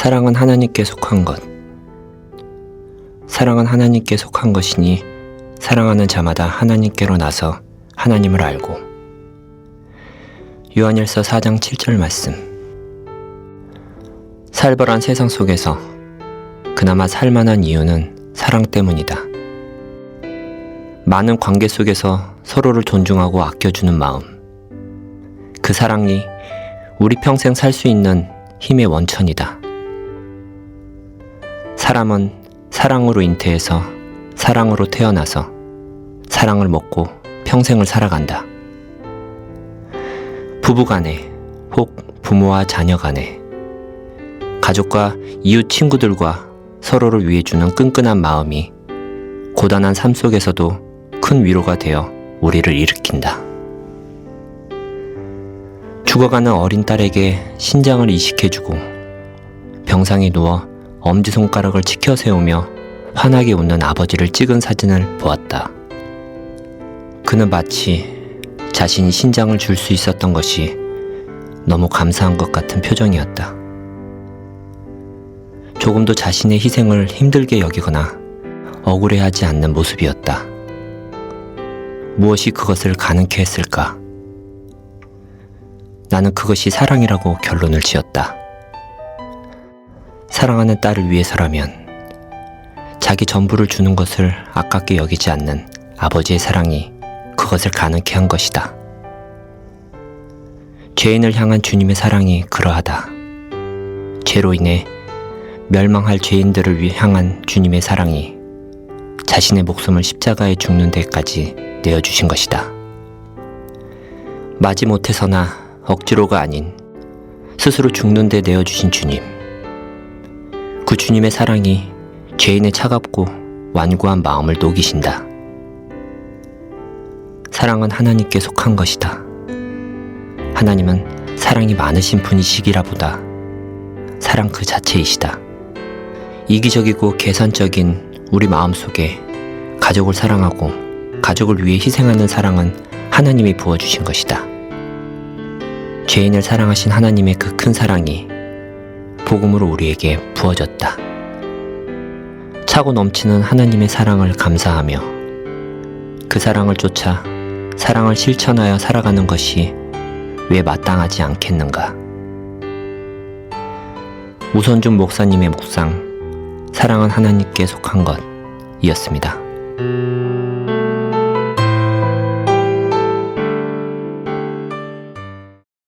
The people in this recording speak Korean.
사랑은 하나님께 속한 것. 사랑은 하나님께 속한 것이니 사랑하는 자마다 하나님께로 나서 하나님을 알고. 요한일서 4장 7절 말씀. 살벌한 세상 속에서 그나마 살만한 이유는 사랑 때문이다. 많은 관계 속에서 서로를 존중하고 아껴주는 마음. 그 사랑이 우리 평생 살 수 있는 힘의 원천이다. 사람은 사랑으로 잉태해서 사랑으로 태어나서 사랑을 먹고 평생을 살아간다. 부부 간에 혹 부모와 자녀 간에 가족과 이웃 친구들과 서로를 위해 주는 끈끈한 마음이 고단한 삶 속에서도 큰 위로가 되어 우리를 일으킨다. 죽어가는 어린 딸에게 신장을 이식해주고 병상에 누워 엄지손가락을 치켜 세우며 환하게 웃는 아버지를 찍은 사진을 보았다. 그는 마치 자신이 신장을 줄 수 있었던 것이 너무 감사한 것 같은 표정이었다. 조금도 자신의 희생을 힘들게 여기거나 억울해하지 않는 모습이었다. 무엇이 그것을 가능케 했을까? 나는 그것이 사랑이라고 결론을 지었다. 사랑하는 딸을 위해서라면 자기 전부를 주는 것을 아깝게 여기지 않는 아버지의 사랑이 그것을 가능케 한 것이다. 죄인을 향한 주님의 사랑이 그러하다. 죄로 인해 멸망할 죄인들을 위- 향한 주님의 사랑이 자신의 목숨을 십자가에 죽는 데까지 내어주신 것이다. 마지못해서나 억지로가 아닌 스스로 죽는 데 내어주신 주님. 그 주님의 사랑이 죄인의 차갑고 완고한 마음을 녹이신다. 사랑은 하나님께 속한 것이다. 하나님은 사랑이 많으신 분이시기라 보다 사랑 그 자체이시다. 이기적이고 계산적인 우리 마음 속에 가족을 사랑하고 가족을 위해 희생하는 사랑은 하나님이 부어주신 것이다. 죄인을 사랑하신 하나님의 그 큰 사랑이 복음으로 우리에게 부어졌다. 차고 넘치는 하나님의 사랑을 감사하며 그 사랑을 쫓아 사랑을 실천하여 살아가는 것이 왜 마땅하지 않겠는가? 우선준 목사님의 묵상, 사랑은 하나님께 속한 것, 이었습니다.